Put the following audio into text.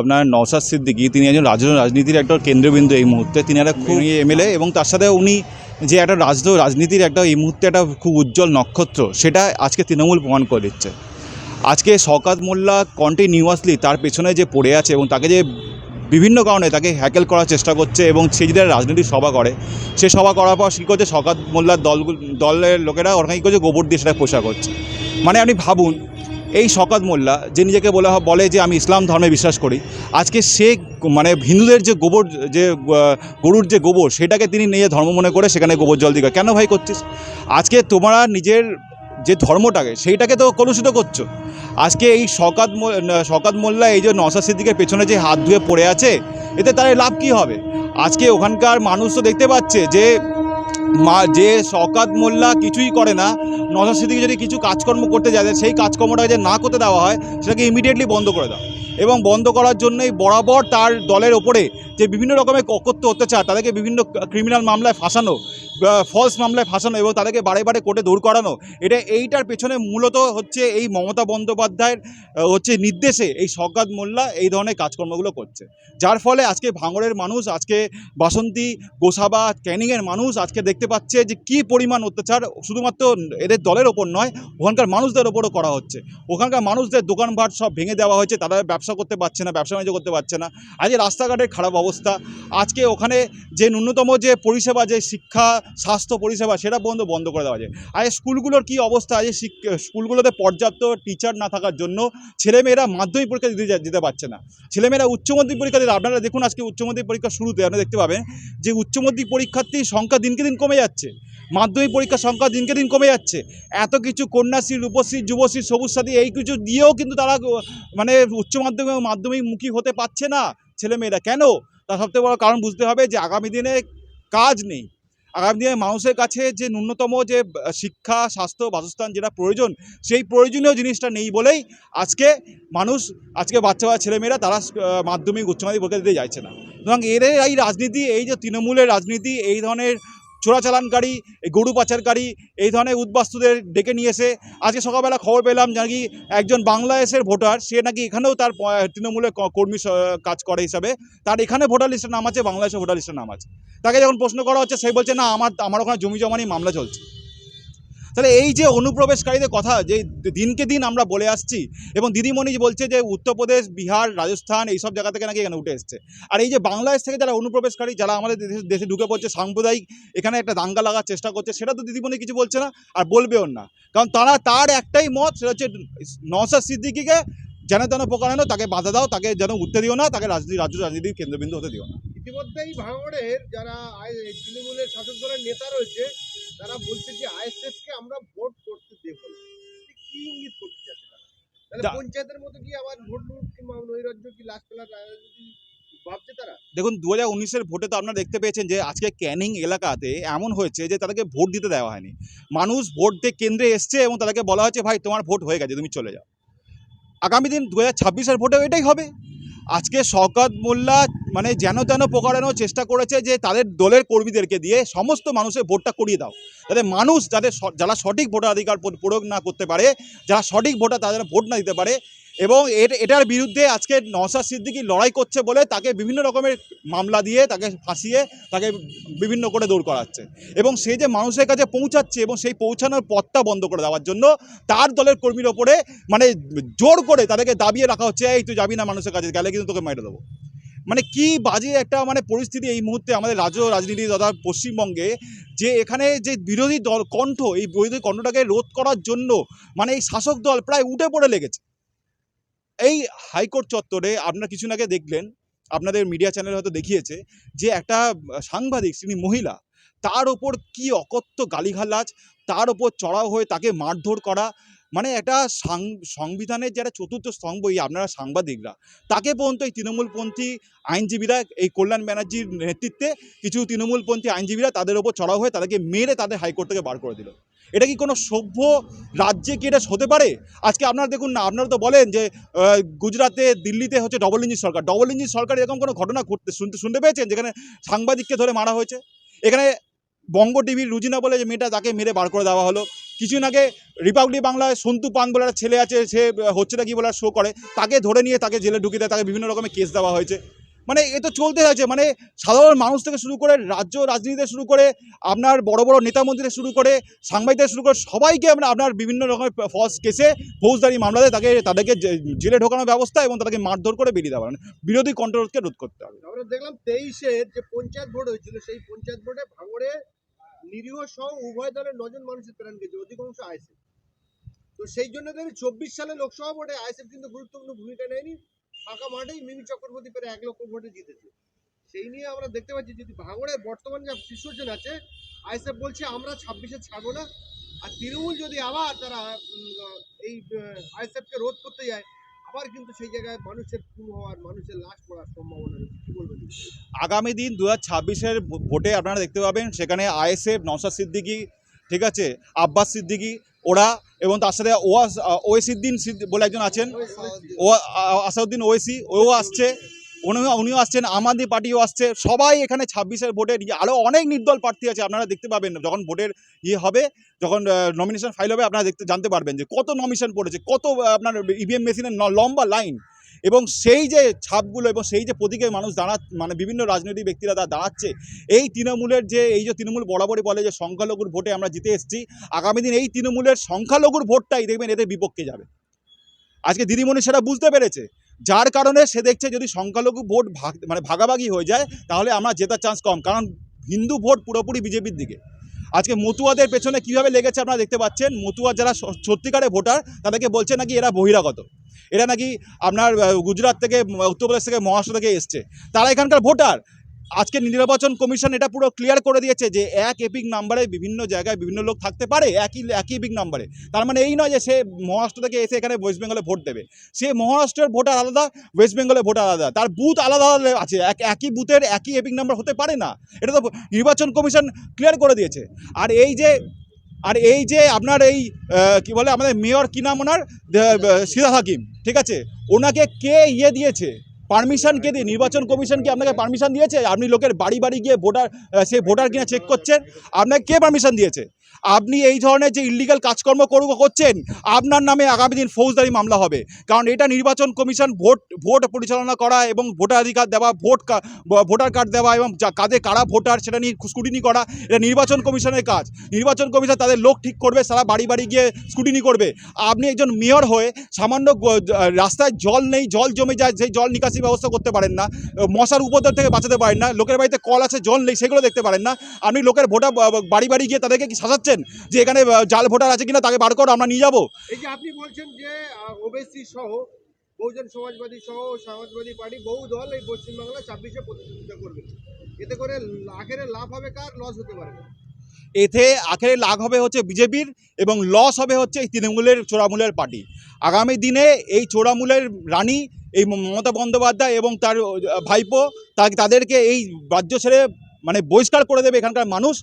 আপনার নওসাদ সিদ্দিকি তিনি একজন রাজ্য রাজনীতির একটা কেন্দ্রবিন্দু এই মুহূর্তে। তিনি একটা খুব এমএলএ এবং তার সাথে উনি যে একটা রাজ্য রাজনীতির একটা এই মুহূর্তে একটা খুব উজ্জ্বল নক্ষত্র সেটা আজকে তৃণমূল প্রমাণ করে দিচ্ছে। আজকে শকাত মোল্লা কন্টিনিউয়াসলি তার পেছনে যে পড়ে আছে এবং তাকে যে বিভিন্ন কারণে তাকে হ্যাকেল করার চেষ্টা করছে এবং সে যদি রাজনৈতিক সভা করে সে সভা করার পর কী করছে? শকাত মোল্লার দলগুলো দলের লোকেরা ওরা কী করছে? গোবর দিয়ে সেটা পোষা করছে। মানে আপনি ভাবুন এই শকাত মোল্লা, যে নিজেকে বলে বলে যে আমি ইসলাম ধর্মে বিশ্বাস করি, আজকে সে মানে হিন্দুদের যে গোবর, যে গরুর যে গোবর, সেটাকে তিনি নিজে ধর্ম মনে করে সেখানে গোবর জল দিকে কেন ভাই করছিস? আজকে তোমরা নিজের যে ধর্মটাকে, সেইটাকে তো কলুষিত করছ। আজকে এই শকাত শকাত মোল্লা, এই যে নসা সিদ্দিকের পেছনে যে হাত ধুয়ে পড়ে আছে, এতে তার লাভ কি হবে? আজকে ওখানকার মানুষ তো দেখতে পাচ্ছে যে মা যে শকাত মোল্লা কিছুই করে না, নজর স্মৃতিকে যদি কিছু কাজকর্ম করতে যায়, সেই কাজকর্মটা যে না করতে দেওয়া হয়, সেটাকে ইমিডিয়েটলি বন্ধ করে দেওয়া এবং বন্ধ করার জন্যই বরাবর তার দলের ওপরে যে বিভিন্ন রকমের অকথ্য অত্যাচার, তাদেরকে বিভিন্ন ক্রিমিনাল মামলায় ফাঁসানো ফলস মামলায় ফাঁসানো এবং তাদেরকে বারে বারে কোর্টে দৌড় করানো, এটা এইটার পেছনে মূলত হচ্ছে এই মমতা বন্দ্যোপাধ্যায়ের হচ্ছে নির্দেশে এই শকাত মোল্লা এই ধরনের কাজকর্মগুলো করছে। যার ফলে আজকে ভাঙড়ের মানুষ, আজকে বাসন্তী, গোসাবা ক্যানিংয়ের মানুষ আজকে দেখতে পাচ্ছে যে কি পরিমাণ অত্যাচার শুধুমাত্র এদের দলের ওপর নয়, ওখানকার মানুষদের ওপরও করা হচ্ছে। ওখানকার মানুষদের দোকানপাট সব ভেঙে দেওয়া হয়েছে, তারা ব্যবসা করতে পারছে না, ব্যবসা বাণিজ্য করতে পারছে না। আজকে রাস্তাঘাটের খারাপ অবস্থা। আজকে ওখানে যে ন্যূনতম যে পরিষেবা, যে শিক্ষা স্বাস্থ্য পরিষেবা সেটা বন্ধ বন্ধ করে দেওয়া যায়। আজ স্কুলগুলোর কি অবস্থা? আজ স্কুলগুলোতে পর্যাপ্ত টিচার না থাকার জন্য ছেলেমেয়েরা মাধ্যমিক পরীক্ষা দিতে যা- দিতে পারছে না। ছেলেমেয়েরা উচ্চ মাধ্যমিক পরীক্ষা দিতে আপনারা দেখুন আজকে উচ্চ মাধ্যমিক পরীক্ষা শুরুতে আপনারা দেখতে পাবেন যে উচ্চ মাধ্যমিক পরীক্ষার্থীর সংখ্যা দিনকে দিন কমে যাচ্ছে। মাধ্যমিক পরীক্ষার সংখ্যা দিনকে দিন কমে যাচ্ছে। এত কিছু কন্যাশ্রী, রূপশ্রী, যুবশ্রী সবুজ সাথী এই কিছু দিয়েও কিন্তু তারা মানে উচ্চ মাধ্যমিক মাধ্যমিক মুখী হতে পারছে না ছেলেমেয়েরা। কেন? তার সবথেকে বড় কারণ বুঝতে হবে যে আগামী দিনে কাজ নেই। আগামী দিনে মানুষের কাছে যে ন্যূনতম যে শিক্ষা, স্বাস্থ্য, বাসস্থান যেটা প্রয়োজন, সেই প্রয়োজনীয় জিনিসটা নেই বলেই আজকে মানুষ, আজকে বাচ্চা বা ছেলেমেয়েরা তারা মাধ্যমিক উচ্চমাধ্যমিক পরীক্ষা দিতে যাচ্ছে না। সুতরাং এর এই রাজনীতি, এই যে তৃণমূলের রাজনীতি, এই ধরনের চোরাচালানকারী এই গরু পাচারকারী এই ধরনের উদ্বাস্তুদের ডেকে নিয়ে এসে আজকে সকালবেলা খবর পেলাম নাকি একজন বাংলাদেশের ভোটার, সে নাকি এখানেও তার তৃণমূলের কর্মী কাজ করে হিসাবে, তার এখানে ভোটার লিস্টের নাম আছে বাংলাদেশের ভোটার লিস্টের নাম আছে। তাকে যখন প্রশ্ন করা হচ্ছে, সে বলছে, না, আমার আমার ওখানে জমি জমানি মামলা চলছে। তাহলে এই যে অনুপ্রবেশকারীদের কথা, যে দিনকে দিন আমরা বলে আসছি, এবং দিদিমণি বলছে যে উত্তরপ্রদেশ, বিহার, রাজস্থান এইসব জায়গা থেকে নাকি এখানে উঠে এসছে। আর এই যে বাংলাদেশ থেকে যারা অনুপ্রবেশকারী, যারা আমাদের দেশে ঢুকে পড়ছে, সাম্প্রদায়িক, এখানে একটা দাঙ্গা লাগার চেষ্টা করছে, সেটা তো দিদিমণি কিছু বলছে না, আর বলবেও না। কারণ তারা তার একটাই মত, সেটা হচ্ছে নওসাদ সিদ্দিকিকে যেন তেন প্রকারানো তাকে বাধা দাও, তাকে যেন উঠতে দিও না, তাকে রাজনীতি রাজ্য রাজনীতির কেন্দ্রবিন্দু হতে দিও না। ইতিমধ্যেই ভাঙড়ের যারা তৃণমূলের শাসক দলের নেতা রয়েছে, তারা বলছে যে আইএসএফ কে আমরা ভোট করতে দেব না এতে কি ইঙ্গিত করতে চাচ্ছে তারা তাহলে যা- পঞ্চায়েতের মতো কি আবার ভোট কিংবা নৈরাজ্য কি লাশ ফেলার ভাবছে তারা? দেখুন দু হাজার উনিশের ভোটে তো আপনারা দেখতে পেয়েছেন যে আজকে ক্যানিং এলাকাতে এমন হয়েছে যে তাদেরকে ভোট দিতে দেওয়া হয়নি। মানুষ ভোট দিয়ে কেন্দ্রে এসছে এবং তাদেরকে বলা হয়েছে ভাই তোমার ভোট হয়ে গেছে তুমি চলে যাও। আগামী দিন দু হাজার ছাব্বিশের ভোটেও এটাই হবে। আজকে শওকত মোল্লা মানে যেন তেন প্রকারানোর চেষ্টা করেছে যে তাদের দলের কর্মীদেরকে দিয়ে সমস্ত মানুষের ভোটটা করিয়ে দাও। যাতে মানুষ যাদের যারা সঠিক ভোটাধিকার প্র- প্রয়োগ না করতে পারে, যারা সঠিক ভোটার তাদের ভোট না দিতে পারে এবং এর এটার বিরুদ্ধে আজকে নওসাদ সিদ্দিকি লড়াই করছে বলে তাকে বিভিন্ন রকমের মামলা দিয়ে, তাকে ফাঁসিয়ে, তাকে বিভিন্ন করে দৌড় করাচ্ছে। এবং সে যে মানুষের কাছে পৌঁছাচ্ছে এবং সেই পৌঁছানোর পথটা বন্ধ করে দেওয়ার জন্য তার দলের কর্মীর ওপরে মানে জোর করে তাদেরকে দাবিয়ে রাখা হচ্ছে, এই, তুই যাবি না মানুষের কাছে, গেলে কিন্তু তোকে মেরে দেবো। মানে কি বাজে একটা মানে পরিস্থিতি এই মুহূর্তে আমাদের রাজ্য রাজনীতি তথা পশ্চিমবঙ্গে, যে এখানে যে বিরোধী দল কণ্ঠ, এই বিরোধী কণ্ঠটাকে রোধ করার জন্য মানে এই শাসক দল প্রায় উঠে পড়ে লেগেছে। এই হাইকোর্ট চত্বরে আপনারা কিছুদিন আগে দেখলেন, আপনাদের মিডিয়া চ্যানেল হয়তো দেখিয়েছে যে একটা সাংবাদিক তিনি মহিলা, তার ওপর কি অকথ্য গালিঘালাজ তার ওপর চড়াও হয়ে তাকে মারধর করা মানে একটা সংবিধানের যারা চতুর্থ স্তম্ভ, এই আপনারা সাংবাদিকরা, তাকে পর্যন্ত এই তৃণমূলপন্থী আইনজীবীরা, এই কল্যাণ ব্যানার্জির নেতৃত্বে কিছু তৃণমূলপন্থী আইনজীবীরা তাদের ওপর চড়াও হয়ে তাদেরকে মেরে তাদের হাইকোর্ট থেকে বার করে দিল। এটা কি কোনো সভ্য রাজ্যে কি এটা হতে পারে? আজকে আপনারা দেখুন না, আপনারা তো বলেন যে গুজরাতে, দিল্লিতে হচ্ছে ডবল ইঞ্জিন সরকার। ডবল ইঞ্জিন সরকার এরকম কোনো ঘটনা ঘটতে, শুনতে শুনতে পেয়েছেন? যেখানে সাংবাদিককে ধরে মারা হয়েছে? এখানে বঙ্গ টিভির রুজিনা বলে যে মেয়েটা তাকে মেরে বার করে দেওয়া হলো। কিছুদিন আগে রিপাবলিক বাংলায় সন্তু পান বলে একটা ছেলে আছে, সে হচ্ছে না কি বলে শো করে। তাকে ধরে নিয়ে তাকে জেলে ঢুকিয়ে দেয়, তাকে বিভিন্ন রকমের কেস দেওয়া হয়েছে। মানে এ তো চলতে আছে মানে সাধারণ মানুষ থেকে শুরু করে রাজ্য রাজনীতি থেকে শুরু করে, আপনার বড় বড় নেতা মন্ত্রী শুরু করে সাংবাদিক থেকে শুরু করে, সবাইকে আমরা আপনার বিভিন্ন রকমের ফলস কেসে ফৌজদারি মামলাতে তাকে, তাদেরকে জেলে ঢোকানোর ব্যবস্থা এবং তাদেরকে মারধর করে বেরিয়ে দেওয়া মানে বিরোধী কন্ট্রোলকে রোধ করতে হবে। আমরা দেখলাম তেইশের যে পঞ্চায়েত ভোট হয়েছিল, সেই পঞ্চায়েত ভোটে ভাঙড়ে নিরীহ সহ উভয় দলের নজন মানুষের প্রাণ গেছে, অধিকাংশ আইএসএফ। তো সেই জন্য ধরে চব্বিশ সালে লোকসভা ভোটে আইএসএফ কিন্তু গুরুত্বপূর্ণ ভূমিকা নেয়নি, ফাঁকা মাঠেই মিমি চক্রবর্তী পেরে এক লক্ষ ভোটে জিতেছে। সেই নিয়ে আমরা দেখতে পাচ্ছি, যদি ভাঙড়ের বর্তমান যা সিচুয়েশন আছে, আইএসএফ বলছে, আমরা ছাব্বিশে ছাড়বো না। আর তৃণমূল যদি আবার তারা এই আইএসএফকে রোধ করতে যায় আবার কিন্তু সেই জায়গায় মানুষের খুন হওয়ার মানুষের লাশ পড়ার সম্ভাবনা রয়েছে। কি বলবেন আগামী দিন দু হাজার ছাব্বিশের ভোটে আপনারা দেখতে পাবেন সেখানে আইএসএফ নওশাদ সিদ্দিকি ঠিক আছে? আব্বাস সিদ্দিকি ওরা এবং তার সাথে ওয়াস ওয়েসিদ্দিন সিদ্দি- বলে একজন আছেন। ও আসাউদ্দিন ওয়েসি ও আসছে। উনিও উনিও আসছেন, আম আদমি পার্টিও আসছে, সবাই এখানে ছাব্বিশের ভোটের আরও অনেক নির্দল প্রার্থী আছে, আপনারা দেখতে পাবেন যখন ভোটের ইয়ে হবে, যখন নমিনেশন ফাইল হবে, আপনারা দেখতে, জানতে পারবেন যে কত নমিনেশন পড়েছে, কত আপনার ইভিএম মেশিনের ন- লম্বা লাইন এবং সেই যে ছাপগুলো এবং সেই যে প্রতীকে মানুষ দাঁড়া মানে বিভিন্ন রাজনৈতিক ব্যক্তিরা দা- দাঁড়াচ্ছে, এই তৃণমূলের যে, এই যে তৃণমূল বরাবরই বলে যে সংখ্যালঘুর ভোটে আমরা জিতে এসেছি, আগামী দিন এই তৃণমূলের সংখ্যালঘুর ভোটটাই দেখবেন এদের বিপক্ষে যাবে। আজকে দিদিমণি সেটা বুঝতে পেরেছে যার কারণে সে দেখছে যদি সংখ্যালঘু ভোট ভাগ মানে ভাগাভাগি হয়ে যায়, তাহলে আমরা জেতার চান্স কম। কারণ হিন্দু ভোট পুরোপুরি বিজেপির দিকে। আজকে মতুয়াদের পেছনে কীভাবে লেগেছে আপনারা দেখতে পাচ্ছেন। মতুয়া যারা স- সত্যিকারের ভোটার, তাদেরকে বলছে নাকি এরা বহিরাগত। এরা নাকি আপনার গুজরাট থেকে, উত্তরপ্রদেশ থেকে, মহারাষ্ট্র থেকে এসছে। তারা এখানকার ভোটার। আজকে নির্বাচন কমিশন এটা পুরো ক্লিয়ার করে দিয়েছে যে এক এপিক নাম্বারে বিভিন্ন জায়গায় বিভিন্ন লোক থাকতে পারে, একই একই এপিক নাম্বারে তার মানে এই নয় যে সে মহারাষ্ট্র থেকে এসে এখানে ওয়েস্ট বেঙ্গলে ভোট দেবে। সে মহারাষ্ট্রের ভোটার আলাদা ওয়েস্ট বেঙ্গলের ভোটার আলাদা। তার বুথ আলাদা আলাদা আছে, এক, একই বুথের একই এপিক নাম্বার হতে পারে না। এটা তো নির্বাচন কমিশন ক্লিয়ার করে দিয়েছে। আর এই যে, আর এই যে আপনার এই কি বলে আমাদের মেয়র কি নাম ওনার? সিরাজ হাকিম, ঠিক আছে? ওনাকে কে ইয়ে দিয়েছে? পারমিশন কে দিয়ে, নির্বাচন কমিশন কি আপনাকে পারমিশন দিয়েছে? আপনি লোকের বাড়ি বাড়ি গিয়ে ভোটার সে ভোটার কিনা চেক করছেন? আপনাকে কে পারমিশন দিয়েছে? আপনি এই ধরনের যে ইলিগাল কাজকর্ম করব, করছেন, আপনার নামে আগামী দিন ফৌজদারি মামলা হবে। কারণ এটা নির্বাচন কমিশন ভোট ভোট পরিচালনা করা এবং ভোটাধিকার দেওয়া, ভোট ভোটার কার্ড দেওয়া এবং যা, কাদের, কারা ভোটার সেটা নিয়ে স্কুটিনি করা, এটা নির্বাচন কমিশনের কাজ। নির্বাচন কমিশন তাদের লোক ঠিক করবে, সারা বাড়ি বাড়ি গিয়ে স্কুটিনি করবে। আপনি একজন মেয়র হয়ে সামান্য রাস্তায় জল নেই, জল জমে যায়, সেই জল নিকাশি ব্যবস্থা করতে পারেন না মশার উপদ্রব থেকে বাঁচাতে পারেন না, লোকের বাড়িতে কল আছে, জল নেই, সেগুলো দেখতে পারেন না। আপনি লোকের ভোটার বাড়ি বাড়ি গিয়ে তাদেরকে কি সাজাচ্ছেন যে এখানে জাল ভোটার আছে কিনা তাকে বার করো, আমরা নিয়ে যাব? এই যে আপনি বলছেন যে ওবেসি সহ, বহুজন সমাজবাদী সহ, সমাজবাদী পার্টি, বহু দল এই পশ্চিমবাংলা ছাব্বিশে প্রতিযোগিতা করবে। এতে করে আখেরে লাভ হবে কার? লস হতে পারে। এতে আখেরে লাভ হবে হচ্ছে বিজেপির এবং লস হবে হচ্ছে এই তৃণমূলের চোরামূলের পার্টি। আগামী দিনে এই চোরামূলের রানী এই মমতা বন্দ্যোপাধ্যায় এবং তার ভাইপো তাদেরকে এই রাজ্য ছেড়ে মানে বহিষ্কার করে দেবে এখানকার মানুষ।